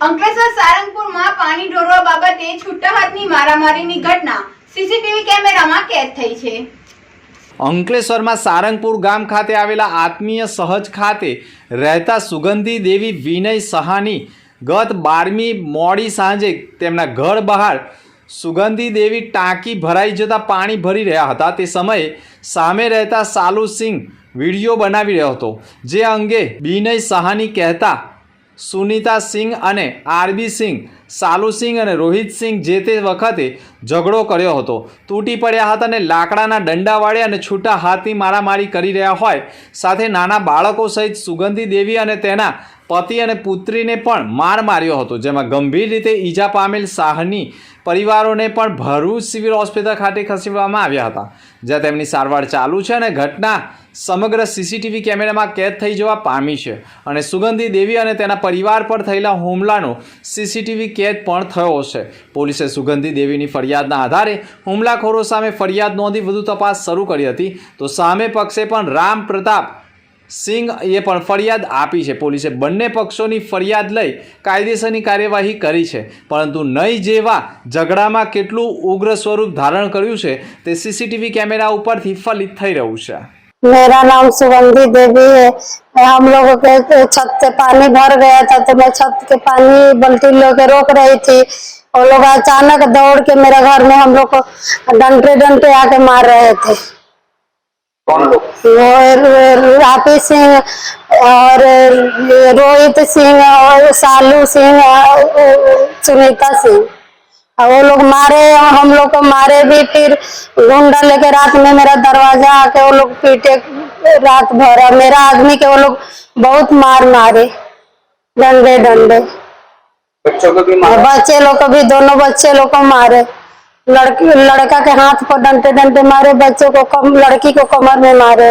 અંકલેશ્વર સારંગપુરમાં પાણી ઢોરવા બાબતે છૂટા હાથની મારામારીની ઘટના સીસીટીવી કેમેરામાં કેદ થઈ છે. અંકલેશ્વરમાં સારંગપુર ગામ ખાતે આવેલા આત્મીય સહજ ખાતે રહેતા સુગંધી દેવી વિનય સહાની ગત બારમી મોડી સાંજે તેમના ઘર બહાર સુગંધી દેવી ટાંકી ભરાઈ જતાં પાણી ભરી રહ્યા હતા. તે સમયે સામે રહેતા સાલુસિંહ વીડિયો બનાવી રહ્યો હતો. જે અંગે વિનય સહાની કહેતા સુનીતા સિંહ અને આરબી સિંહ સાલુ સિંહ અને રોહિત સિંહ જે તે વખતે ઝઘડો કર્યો હતો. તૂટી પડ્યા હતા અને લાકડાના દંડા વાળે અને છૂટા હાથની મારામારી કરી રહ્યા હોય. સાથે નાના બાળકો સહિત સુગંધી દેવી અને તેના પતિ અને પુત્રીને પણ માર માર્યો હતો, જેમાં ગંભીર રીતે ઈજા પામેલ શાહની પરિવારોને પણ ભરૂચ સિવિલ હોસ્પિટલ ખાતે ખસેડવામાં આવ્યા હતા, જ્યાં તેમની સારવાર ચાલુ છે અને ઘટના સમગ્ર સીસીટીવી કેમેરામાં કેદ થઈ જવા પામી છે. અને સુગંધી દેવી અને તેના પરિવાર પર થયેલા હુમલાનો સીસીટીવી કેદ પણ થયો છે. પોલીસે સુગંધી દેવીની ફરિયાદના આધારે હુમલાખોરો સામે ફરિયાદ નોંધી વધુ તપાસ શરૂ કરી હતી. તો સામે પક્ષે પણ રામ પ્રતાપ સિંહ એ પણ ફરિયાદ આપી છે પોલીસે બંને પક્ષોની ફરિયાદ લઈ કાયદેસરની કાર્યવાહી કરી છે પરંતુ નહીં જેવા ઝઘડામાં કેટલું ઉગ્ર સ્વરૂપ ધારણ કર્યું છે તે સીસીટીવી કેમેરા ઉપરથી ફલિત થઈ રહ્યું છે मेरा नाम सुगंधी देवी है हम लोगों के छत से पानी भर गया था तो मैं छत के पानी बल्टी लेके रोक रही थी वो लोग अचानक दौड़ के मेरे घर में हम लोग को डंटे डंटे आके मार रहे थे कौन लोग रापी सिंह और रोहित सिंह और सालू सिंह सुनीता सिंह। और वो लोग मारे और हम लोग को मारे भी। फिर गुंडा लेके रात में मेरा दरवाज़ा आके वो लोग पीटे। रात भर और मेरा आदमी के वो लोग बहुत मार मारे। डंडे डंडे। बच्चों को भी और बच्चे लोग को भी दोनों बच्चे लोग को मारे। लड़की लड़का के हाथ पर डंडे डंडे मारे बच्चों को कम लड़की को कमर में मारे।